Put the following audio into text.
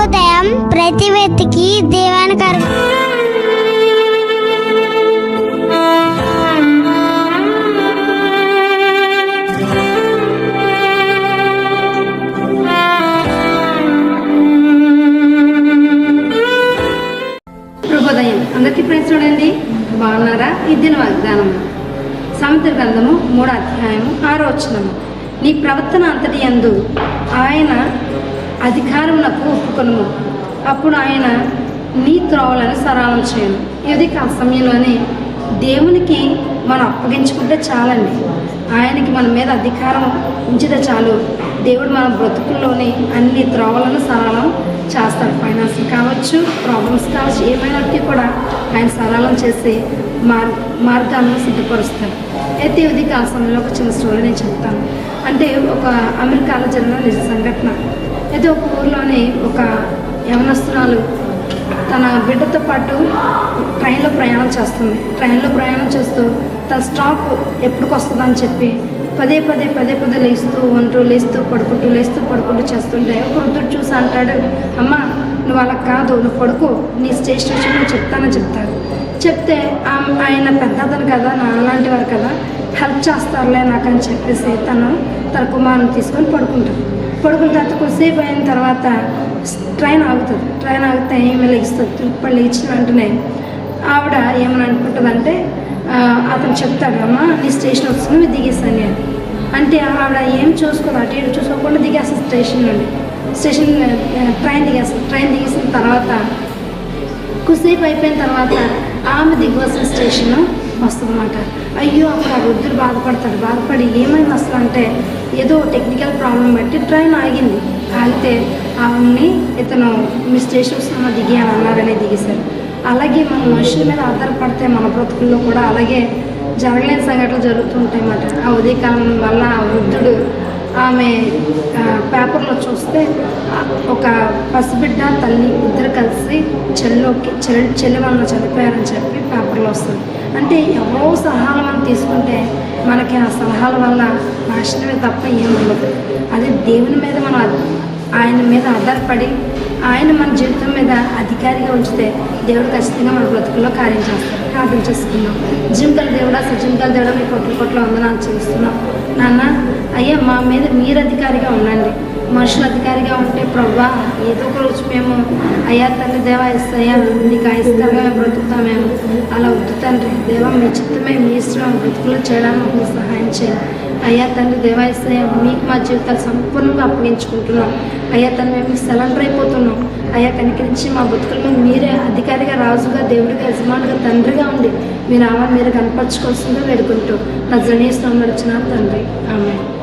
ప్రతి వ్యక్తికి దేవాని అర్ప శుభోదయం అందరికీ ఫ్రెండ్స్ చూడండి. బాగున్నారా? ఇద్దిన వాగ్దానం సముద్ర గ్రంథము మూడో అధ్యాయము ఆరో వచనము. నీ ప్రవర్తన అంతటి ఎందు ఆయన అధికారమునకు ఒప్పుకొనుము అప్పుడు ఆయన నీ త్రోవలను సరళం చేయను. ఇది ఆ సమయంలోనే దేవునికి మనం అప్పగించుకుంటే చాలండి. ఆయనకి మన మీద అధికారం ఉంచితే చాలు. దేవుడు మన బ్రతుకుల్లోనే అన్ని త్రోవలను సరళం చేస్తాడు. ఫైనాన్స్ కావచ్చు ప్రాబ్లమ్స్ కావచ్చు ఏమైనప్పటికీ కూడా ఆయన సరళం చేసి మార్ మార్గాలను సిద్ధపరుస్తాడు. అయితే ఇది కాల సమయంలో ఒక చిన్న స్టోరీ నేను చెప్తాను. అంటే ఒక అమెరికాలో జరిగిన నిజ సంఘటన. అయితే ఒక ఊర్లోని ఒక యవనస్తురాలు తన బిడ్డతో పాటు ట్రైన్లో ప్రయాణం చేస్తుంది. ట్రైన్లో ప్రయాణం చేస్తూ తన స్టాప్ ఎప్పటికి వస్తుందని చెప్పి పదే పదే పదే పదే లేస్తూ ఉంటూ లేస్తూ పడుకుంటూ లేస్తూ పడుకుంటూ చేస్తుంటే ఒక వృద్ధుడు చూసి అంటాడు అమ్మ నువ్వు అలా కాదు నువ్వు పడుకో నీ స్టేషన్ వచ్చి నువ్వు చెప్తానని చెప్తాడు చెప్తే ఆయన పెద్ద అతను కదా నా అలాంటి వారు కదా హెల్ప్ చేస్తారులే నాకని చెప్పేసి తను తన కుమారుని తీసుకొని పడుకుంటాడు పడుకున్న తర్వాత కొద్దిసేపు అయిన తర్వాత ట్రైన్ ఆగుతుంది. ట్రైన్ ఆగితే ఏమి లెగిస్తుంది తిరుపతి లేచిన వెంటనే ఆవిడ ఏమని అనుకుంటుందంటే అతను చెప్తాడు అమ్మ నీ స్టేషన్ వస్తుంది మీరు దిగేస్తాను నేను. అంటే ఆవిడ ఏం చూసుకోదు అటు ఇటు చూసుకోకుండా దిగేస్తుంది స్టేషన్ నుండి. స్టేషన్ ట్రైన్ దిగేస్తుంది. ట్రైన్ దిగేసిన తర్వాత కొద్దిసేపు అయిపోయిన తర్వాత ఆమె దిగవలసిన స్టేషన్ వస్తుందన్నమాట. అయ్యో అప్పుడు ఆ వృద్ధుడు బాధపడతాడు. బాధపడి ఏమైంది అసలు? అంటే ఏదో టెక్నికల్ ప్రాబ్లం బట్టి ట్రైన్ ఆగింది. ఆగితే ఆమెని ఇతను మిస్ చేసి వస్తున్నా దిగి అని అన్నారనే దిగేశారు. అలాగే మన మనుషుల మీద ఆధారపడితే మన బ్రతుకుల్లో కూడా అలాగే జరగలేని సంఘటనలు జరుగుతుంటాయి అన్నమాట ఆ ఉదయకాలం వల్ల ఆ వృద్ధుడు ఆమె పేపర్లో చూస్తే ఒక పసిబిడ్డ తల్లి ఇద్దరు కలిసి చెల్లోకి చెల్లి చెల్లి వలన చనిపోయారని చెప్పి పేపర్లో వస్తుంది. అంటే ఎవరో సలహాలు మనం తీసుకుంటే మనకి ఆ సలహాల వల్ల నాశనమే తప్ప ఏం ఉండదు. అదే దేవుని మీద మనం ఆయన మీద ఆధారపడి ఆయన మన జీవితం మీద అధికారిగా ఉంచితే దేవుడు ఖచ్చితంగా మన బ్రతుకుల్లో కార్యం చేస్తాడు. ప్రార్థన చేసుకున్నాం జింకల దేవుడా సజింకల దేవుడా మీ కొట్ల కొట్ల వందనాలు చేస్తున్నాం నాన్న అయ్యా మా మీద మీరు అధికారిగా ఉండండి. మనుషులు అధికారిగా ఉంటే ప్రభా ఏదో ఒక రోజు మేము అయ్యా తండ్రి దేవా ఇస్తాయా నీకు ఆయస్కరంగా మేము బ్రతుకుతామేమో అలా వద్దు తండ్రి. దేవా మీ చిత్తమే మీ ఇష్టం బ్రతుకులు చేయడానికి మాకు సహాయం చేయండి. అయ్యా తండ్రి దేవా ఇస్తాయా మీకు మా జీవితాలు సంపూర్ణంగా అప్పగించుకుంటున్నాం. అయ్యా తను మేము మీకు సరెండర్ అయిపోతున్నాం. అయ్యా కనికరించి మా బతుకుల మీద మీరే అధికారిగా రాజుగా దేవుడిగా యజమానుగా తండ్రిగా ఉండి మీరు ఆమె మీరు కనపరచుకోవాల్సిందిగా వేడుకుంటూ నా జనీస్తున్నాం వచ్చిన తండ్రి. ఆమె